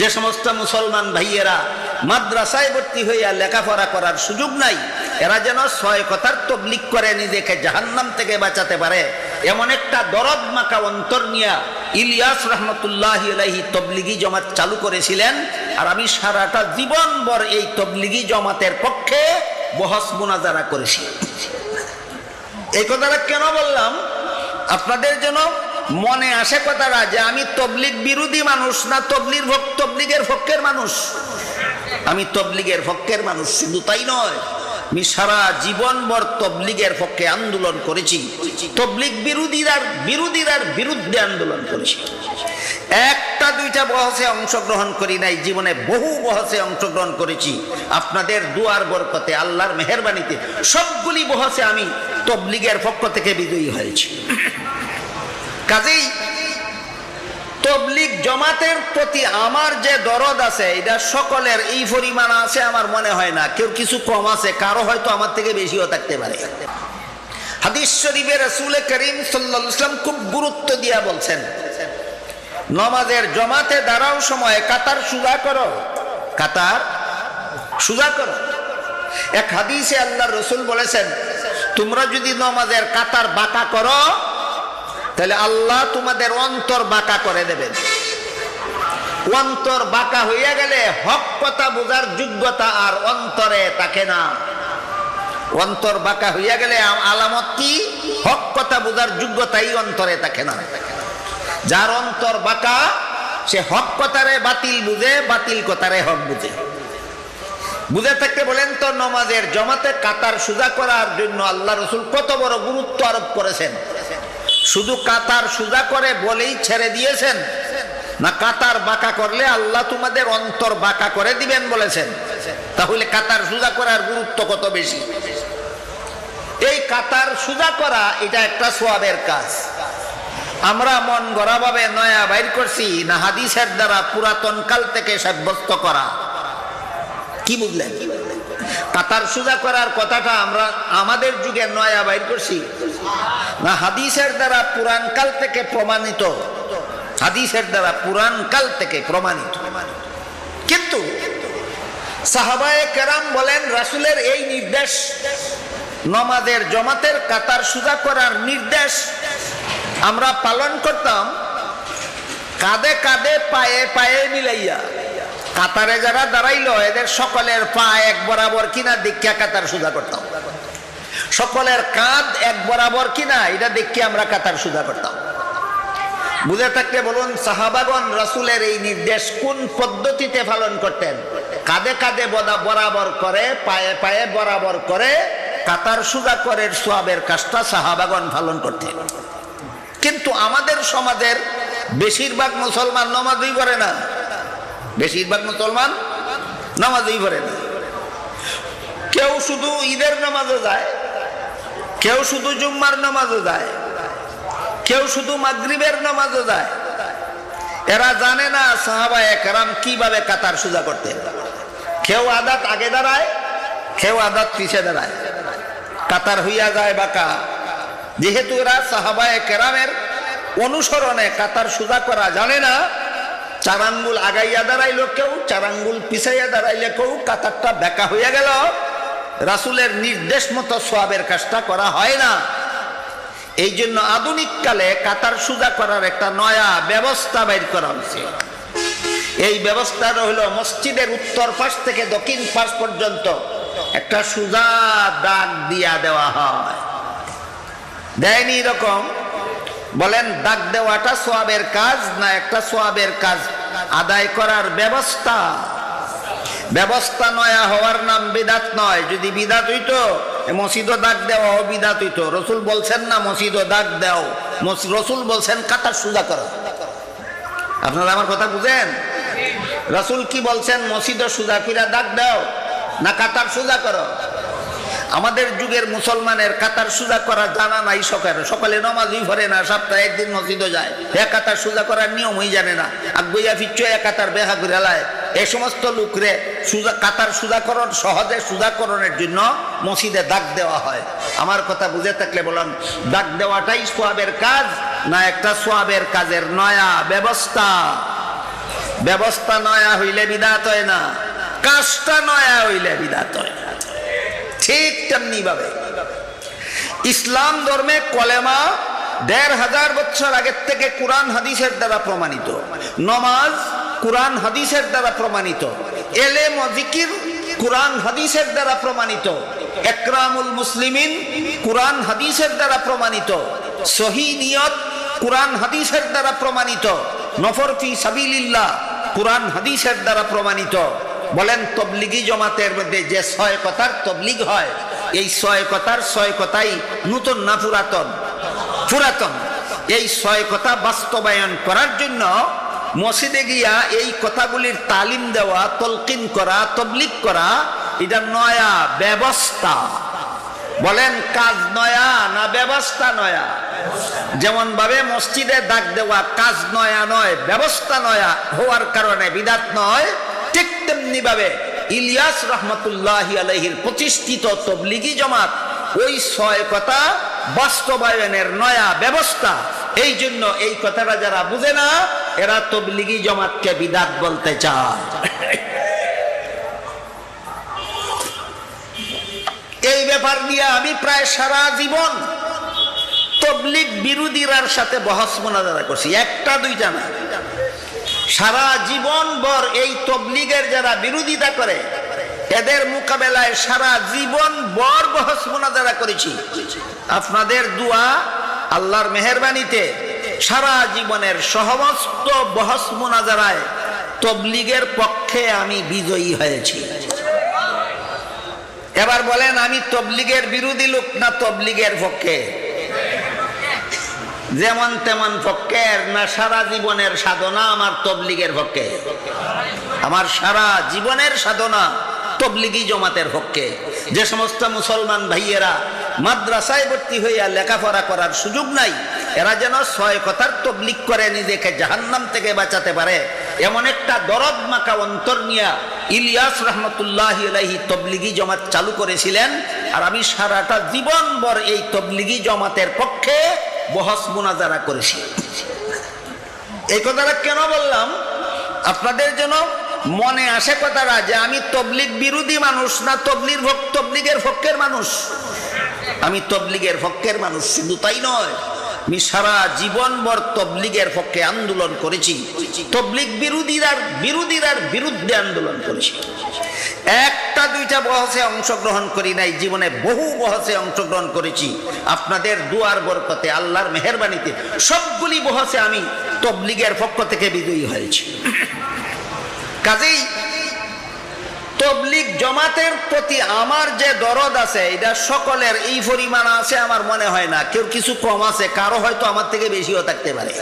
যে সমস্ত মুসলমান ভাইয়েরা মাদ্রাসায় ভর্তি হইয়া লেখাপড়া করার সুযোগ নাই, এরা যেন ছয় কথার তবলিক করে নিজেকে জাহান্নাম থেকে বাঁচাতে পারে। এমন একটা দরদ মাকা অন্তর নিয়া ইলিয়াস রহমতুল্লাহ আলাইহি তবলিগি জমাত চালু করেছিলেন, আর আমি সারাটা জীবনভর এই তবলিগি জমাতের পক্ষে বহস মোনাজারা করেছি। এই কথাটা কেন বললাম? আপনাদের জন্য মনে আসে কথাটা যে আমি তবলিগ বিরোধী মানুষ না তবলির তবলিগের পক্ষের মানুষ? আমি তবলিগের পক্ষের মানুষ, শুধু তাই নয়, আমি সারা জীবনভর তবলিগের পক্ষে আন্দোলন করেছি। তবলিগ বিরোধীরার বিরোধীরার বিরুদ্ধে আন্দোলন করেছি। একটা, দুইটা বহসে অংশগ্রহণ করি নাই, জীবনে বহু বহসে অংশগ্রহণ করেছি। আপনাদের দুয়ার বরকতে, আল্লাহর মেহরবানিতে সবগুলি বহসে আমি তবলিগের পক্ষ থেকে বিজয়ী হয়েছি। কাজেই তবলিগ জমাতের প্রতি আমার যে দরদ আছে, এটা সকলের এই পরিমাণ আছে, আমার মনে হয় না। কেউ কিছু কম আছে, কারও হয়তো আমার থেকে বেশিও থাকতে পারে। হাদিস শরীফে রসুল করিম সাল্লাম খুব গুরুত্ব দিয়া বলছেন, নমাজের জমাতে দাঁড়াও সময়, কাতার সুজা করো। কাতার সুজা করো। এক হাদিসে আল্লাহ রসুল বলেছেন, তোমরা যদি নমাজের কাতার বাঁকা করো তাহলে আল্লাহ তোমাদের অন্তর বাঁকা করে দেবেন। অন্তর বাঁকা হইয়া গেলে হক কথা বোঝার যোগ্যতা আর অন্তরে থাকে না। অন্তর বাঁকা হইয়া গেলে আলামত কি? হক কথা বোঝার যোগ্যতাই অন্তরে থাকে না। যার অন্তর বাঁকা, সে হক কথারে বাতিল বুঝে, বাতিল কথারে হক বুঝে। বুঝে থাকতে বলেন তো, নমাজের জমাতে কাতার সুজা করার জন্য আল্লাহ রসুল কত বড় গুরুত্ব আরোপ করেছেন। শুধু কাতার সুজা করে বলেই ছেড়ে দিয়েছেন। না, কাতার বাঁকা করলে আল্লাহ তোমাদের অন্তর বাঁকা করে দিবেন বলেছেন। তাহলে কাতার সুজা করার গুরুত্ব কত বেশি? এই কাতার সুজা করা, এটা একটা সোয়াবের কাজ। আমরা মন গড়াভাবে নয়া বাইর করছি, না হাদিসের দ্বারা পুরাতন কাল থেকে সাব্যস্ত করা। কি বুঝলেন? কাতার সুজা করার কথাটা আমরা আমাদের যুগে নয়া বাইর করছি। না, হাদিসের দ্বারা পুরাণ কাল থেকে প্রমাণিত। হাদিসের দ্বারা পুরাণ কাল থেকে প্রমাণিত। কিন্তু সাহাবায়ে কেরাম বলেন, রাসুলের এই নির্দেশ নমাদের জমাতের কাতার সুজা করার নির্দেশ আমরা পালন করতাম কাঁধে কাঁধে পায়ে পায়ে মিলাইয়া। কাতারে যারা দাঁড়াইলো, এদের সকলের পা এক বরাবর কিনা দীক্ষা কাতার সুজা করতাম। সকলের কাঁধ এক বরাবর কিনা, এটা দেখে আমরা কাতার সুজা করতাম। বুঝে থাকলে বলুন সাহাবাগন রাসুলের এই নির্দেশ কোন পদ্ধতিতে পালন করতেন? কাঁধে কাঁধে বরাবর করে, পায়ে পায়ে বরাবর করে, কাতার সুজা করে সোয়াবের কাজটা সাহাবাগন পালন করতেন। কিন্তু আমাদের সমাজের বেশিরভাগ মুসলমান নমাজই করে না। বেশিরভাগ মুসলমান নামাজই পড়ে না। কেউ শুধু ঈদের নামাজে যায়, কেউ শুধু জুম্মার নামাজে যায়, কেউ শুধু মাগরিবের নামাজে যায়। এরা জানে না সাহাবা একরাম কীভাবে কাতার সুজা করতেন কেউ আদাত আগে দাঁড়ায়, কেউ আদাত পিছে দাঁড়ায়। কাতার হইয়া যায় বাঁকা। যেহেতু এরা সাহাবায় কেরামের অনুসরণে কাতার সুজা করা জানে না চার আঙ্গুল আগাইয়া দাঁড়াইল কেউ চার আঙ্গুল পিছাইয়া দাঁড়াইলে কেউ, কাতারটা বেকা হইয়া গেল। রাসুলের নির্দেশ মতো সোয়াবের কাজটা করা হয় না। এই জন্য আধুনিক কালে কাতার সুজা করার একটা নয়া ব্যবস্থা বাইর করা হয়েছে। এই ব্যবস্থাটা হলো মসজিদের উত্তর পাশ থেকে দক্ষিণ পাশ পর্যন্ত। একটা সুজা দাগ দিয়া দেওয়া হয়। দেয়নি এরকম। বলেন দাগ দেওয়াটা সোয়াবের কাজ না একটা সোয়াবের কাজ আদায় করার ব্যবস্থা। ব্যবস্থা নয়া হওয়ার নাম বিদাত নয়। যদি বিদাত হইতো মসজিদ দাগ দেওয়া বিদাত হইতো। রসুল বলছেন না মসজিদ দাগ দেও। রসুল বলছেন, কাতার সুজা করো। আপনারা আমার কথা বুঝেন? রসুল কি বলছেন মসজিদ সুজা কিরা দাগ দাও, না কাতার সুজা করো? আমাদের যুগের মুসলমানের কাতার সুজা করা জানা নাই সকালে। সকালে নমাজই ভরে না, সপ্তাহে একদিন মসজিদে যায়। এ কাতার সুজা করার নিয়মই জানে না। আগুইয়া ফিচ্ছ এ কাতার বেহা করে লায়। এ সমস্ত লোকরে সুজা, কাতার সুজাকরণ, সহজে সুজাকরণের জন্য মসজিদে দাগ দেওয়া হয়। আমার কথা বুঝে থাকলে বলুন দাগ দেওয়াটাই সোয়াবের কাজ না একটা সোয়াবের কাজের নয়া ব্যবস্থা? ব্যবস্থা নয়া হইলে বিদাত হয় না, কাজটা নয়া হইলে বিদাত হয় ঠিক তেমনি ভাবে। ইসলাম ধর্মে কলেমা দেড় হাজার বছর আগের থেকে কোরআন হাদিসের দ্বারা প্রমাণিত। নমাজ কোরআন হাদিসের দ্বারা প্রমাণিত। এলে মজিকির কোরআন হাদিসের দ্বারা প্রমাণিত। একরামুল মুসলিমিন কোরআন হাদিসের দ্বারা প্রমাণিত। সহি নিয়ত কোরআন হাদিসের দ্বারা প্রমাণিত। নফরফি সাবিলিল্লাহ কোরআন হাদিসের দ্বারা প্রমাণিত। বলেন তবলিগি জমাতের মধ্যে যে ছয় কথার তবলিগ হয়, এই ছয় কথার ছয় কথাই নতুন না পুরাতন? পুরাতন। এই ছয় কথা বাস্তবায়ন করার জন্য মসজিদে গিয়া এই কথাগুলির তালিম দেওয়া, তলকিন করা, তবলিগ করা, এটা নয়া ব্যবস্থা। বলেন কাজ নয়া না ব্যবস্থা নয়া? যেমন ভাবে মসজিদে ডাক দেওয়া, কাজ নয়া নয়, ব্যবস্থা নয়া হওয়ার কারণে বিদাত নয় ঠিক তেমনি ভাবে ইলিয়াস রহমতুল্লাহ আলহির প্রতিষ্ঠিত তবলিগি জমাত, ওই ছয় কথা বাস্তবায়নের নয়া ব্যবস্থা। এই জন্য এই কথাটা যারা বুঝে না, এরা তবলিগি জমাতকে বিদাত বলতে চায়। এই ব্যাপার নিয়ে আমি প্রায় সারা জীবন তবলিগ বিরোধীরার সাথে বহস মোনাজারা করছি। একটা দুইটা না। সারা জীবন ভর এই তবলিগের যারা বিরোধিতা করে, এদের মোকাবেলায় সারা জীবন বর বহস মোনাজারা করেছি। আপনাদের দোয়া আল্লাহর মেহরবানিতে সারা জীবনের সমস্ত বহস মোনাজারায় তবলিগের পক্ষে আমি বিজয়ী হয়েছি। এবার বলেন, আমি তবলিগের বিরোধী লোক না তবলিগের পক্ষে? যেমন তেমন পক্ষের না সারা জীবনের সাধনা আমার তবলিগের পক্ষে। আমার সারা জীবনের সাধনা তবলিগি জমাতের পক্ষে। যে সমস্ত মুসলমান ভাইয়েরা মাদ্রাসায় ভর্তি হইয়া লেখাপড়া করার সুযোগ নাই, এরা যেন ছয় কথার তবলিগ করে নিজেকে জাহান্নাম থেকে বাঁচাতে পারে। এমন একটা দরদ মাকা অন্তর নিয়া ইলিয়াস রহমতুল্লাহ তবলিগি জমাত চালু করেছিলেন, আর আমি সারাটা জীবনভর এই তবলিগি জমাতের পক্ষে বহস মোনাজারা করেছি। এই কথাটা কেন বললাম? আপনাদের জন্য মনে আসে কথাটা যে আমি তবলিগ বিরোধী মানুষ না তবলির তবলিগের পক্ষের মানুষ। আমি তবলিগের পক্ষের মানুষ, শুধু তাই নয়। আমি সারা জীবনভর তবলিগের পক্ষে আন্দোলন করেছি। তবলিগ বিরোধীরার বিরোধীরার বিরুদ্ধে আন্দোলন করেছি। একটা, দুইটা বহসে অংশগ্রহণ করি নাই, জীবনে বহু বহসে অংশগ্রহণ করেছি। আপনাদের দুয়ার বরকতে, আল্লাহর মেহরবানিতে সবগুলি বহসে আমি তবলিগের পক্ষ থেকে বিজয়ী হয়েছি। কাজেই তবলিগ জমাতের প্রতি আমার যে দরদ আছে, এটা সকলের এই পরিমাণ আছে, আমার মনে হয় না। কেউ কিছু কম আছে, কারও হয়তো আমার থেকে বেশিও থাকতে পারে।